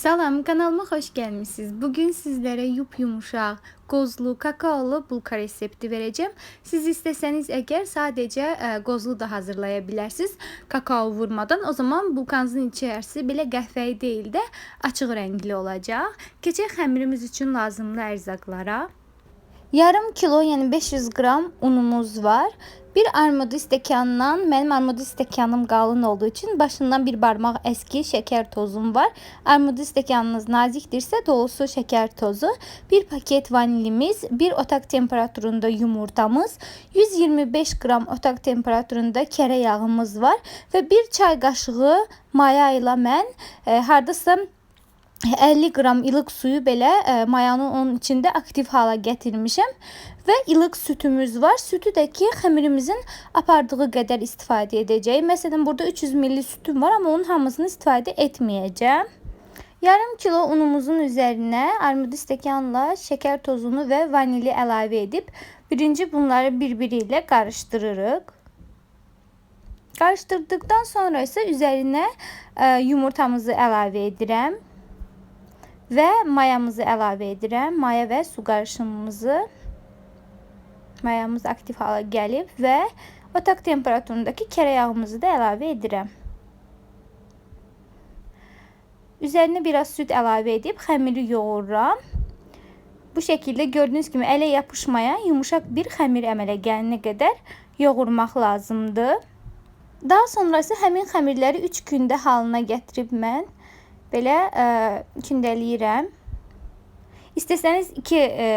Salam, kanalıma hoş gelmişsiniz. Bugün sizlere yumuşaq, qozlu, kakaolu bulka resepti vereceğim. Siz isteseniz eğer sadece e, qozlu da hazırlaya bilərsiniz. Kakao vurmadan. O zaman bulkanızın içərisi belə qəhvəyi deyil də açıq rəngli olacaq. Keçək xəmirimiz üçün lazımlı ərzaqlara. Yarım kilo yani 500 gram unumuz var. Bir armudu stəkandan, benim armudu stəkanım qalın olduğu için başından bir barmaq eski şeker tozum var. Armudu stəkanınız nazikdirsə dolusu şeker tozu, bir paket vanilimiz, bir otak temperaturunda yumurtamız, 125 gram otak temperaturunda kere yağımız var ve bir çay qaşığı maya ilə mən e, hardasa 50 qram ilıq suyu belə e, mayanı onun içində aktiv hala gətirmişəm və ilıq sütümüz var. Sütü də ki xəmirimizin apardığı qədər istifadə edəcəyik. Məsələn burada 300 ml sütüm var, amma onun hamısını istifadə etməyəcəm. Yarım kilo unumuzun üzərinə armudu stəkanla şeker tozunu və vanili əlavə edib birinci bunları bir-biri ilə qarışdırırıq. Qarışdırdıqdan sonra isə üzərinə e, yumurtamızı əlavə edirəm və mayamızı əlavə edirəm. Maya və su qarışımımızı mayamız aktiv hala gəlib və otaq temperaturundakı kərə da əlavə edirəm. Üzərinə biraz süt əlavə edib xəmiri yoğururam. Bu şəkildə gördüyünüz kimi ələ yapışmayan yumuşaq bir xəmir əmələ gələnə qədər yoğurmaq lazımdır. Daha sonra isə həmin xəmirləri 3 gündə halına gətirib mən belə ə, e, kündələyirəm. İstəsəniz 2 e,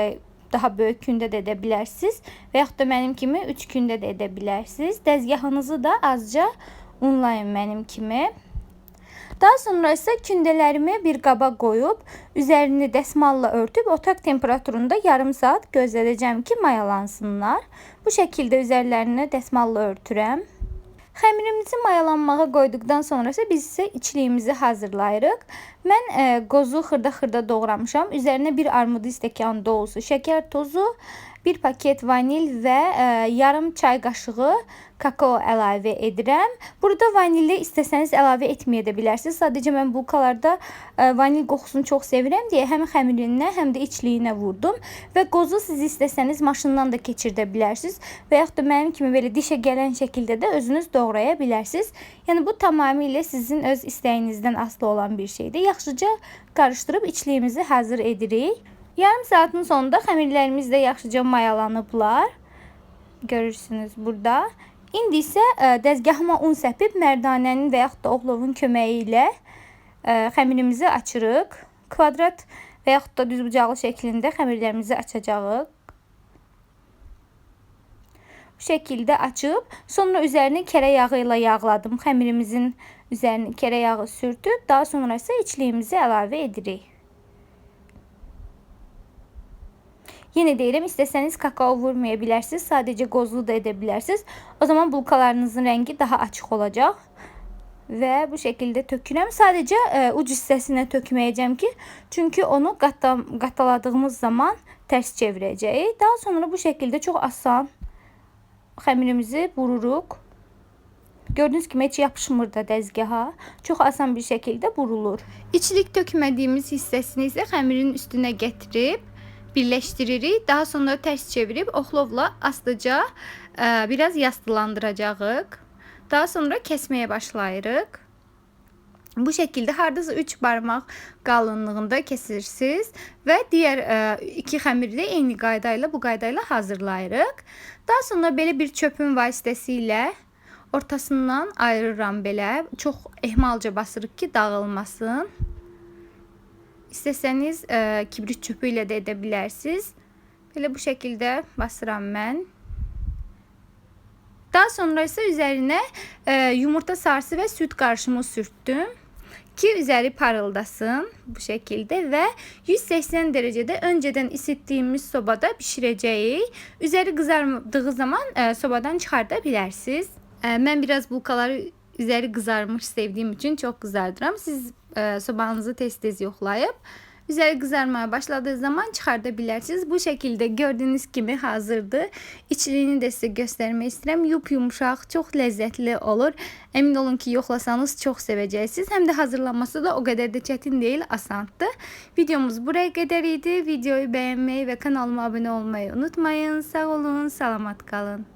daha böyük kündə də edə bilərsiniz və yaxud da mənim kimi 3 kündə də edə bilərsiniz. Dəzgahınızı da azca unlayın mənim kimi. Daha sonra isə kündələrimi bir qaba qoyub, üzərini dəsmalla örtüb otaq temperaturunda yarım saat gözlədəcəm ki, mayalansınlar. Bu şəkildə üzərlərini dəsmalla örtürəm. Xəmirimizi mayalanmağa qoyduqdan sonra isə biz isə içliyimizi hazırlayırıq. Mən e, qozu xırda-xırda doğramışam. Üzərinə bir armud stəkan dolusu şəkər tozu, bir paket vanil və e, yarım çay qaşığı kakao əlavə edirəm. Burada vanili istəsəniz əlavə etməyə də bilərsiniz. Sadəcə mən bulkalarda e, vanil qoxusunu çox sevirəm deyə həm xəmirinə, həm də içliyinə vurdum və qozu siz istəsəniz maşından da keçirdə bilərsiniz və yaxud da mənim kimi belə dişə gələn şəkildə də özünüz doğraya bilərsiniz. Yəni bu tamamilə sizin öz istəyinizdən asılı olan bir şeydir. Yaxşıca qarışdırıb içliyimizi hazır edirik. Yarım saatin sonunda xəmirlərimiz də yaxşıca mayalanıblar. Görürsünüz burada. İndi isə e, dəzgahıma un səpib mərdanənin və yaxud da oğlovun köməyi ilə e, xəmirimizi açırıq. Kvadrat və yaxud da düzbucaqlı şəklində xəmirlərimizi açacağıq. Bu şəkildə açıb, sonra üzərini kərə yağı ilə yağladım. Xəmirimizin üzərini kərə yağı sürtüb, daha sonra isə içliyimizi əlavə edirik. Yine deyirəm, istəsəniz kakao vurmaya bilərsiniz, sadəcə qozlu da edə bilərsiniz. O zaman bulkalarınızın rəngi daha açıq olacaq. Və bu şəkildə tökürəm. Sadəcə ə, e, uc hissəsinə tökməyəcəm ki, çünki onu qatla qatladığımız zaman tərs çevirəcəyik. Daha sonra bu şəkildə çox asan xəmirimizi vururuq. Gördüğünüz gibi heç yapışmır da dəzgaha. Çox asan bir şəkildə vurulur. İçlik tökmədiyimiz hissəsini isə xəmirin üstünə gətirib birleştiririk. Daha sonra ters çevirip oklovla astıca e, biraz yastılandıracağıq. Daha sonra kesmeye başlayırıq. Bu şekilde hardasa 3 parmak qalınlığında kesirsiniz və digər ə, e, iki xəmiri də eyni qayda ilə bu qayda ilə hazırlayırıq. Daha sonra belə bir çöpün vasitəsilə ortasından ayırıram belə. Çox ehmalca basırıq ki, dağılmasın. İsteseniz e, kibrit çöpüyle de edebilirsiniz. Böyle bu şekilde basıram ben. Daha sonra ise üzerine e, yumurta sarısı ve süt karışımı sürttüm ki üzeri parıldasın bu şekilde ve 180 derecede önceden ısıttığımız sobada pişireceğiz. Üzeri kızardığı zaman e, sobadan çıkartabilirsiniz. E, ben biraz bulkaları üzeri kızarmış sevdiğim için çok kızardıram. Siz e, sobanızı tez tez yoxlayıb Üzeri kızarmaya başladığı zaman çıkartabilirsiniz. Bu şekilde gördüğünüz gibi hazırdır. İçliğini de size göstermek istedim. Yup yumuşak, çok lezzetli olur. Emin olun ki yoxlasanız çok seveceksiniz. Hem de hazırlanması da o kadar da çetin değil, asandı. Videomuz buraya kadar idi. Videoyu beğenmeyi ve kanalıma abone olmayı unutmayın. Sağ olun, salamat kalın.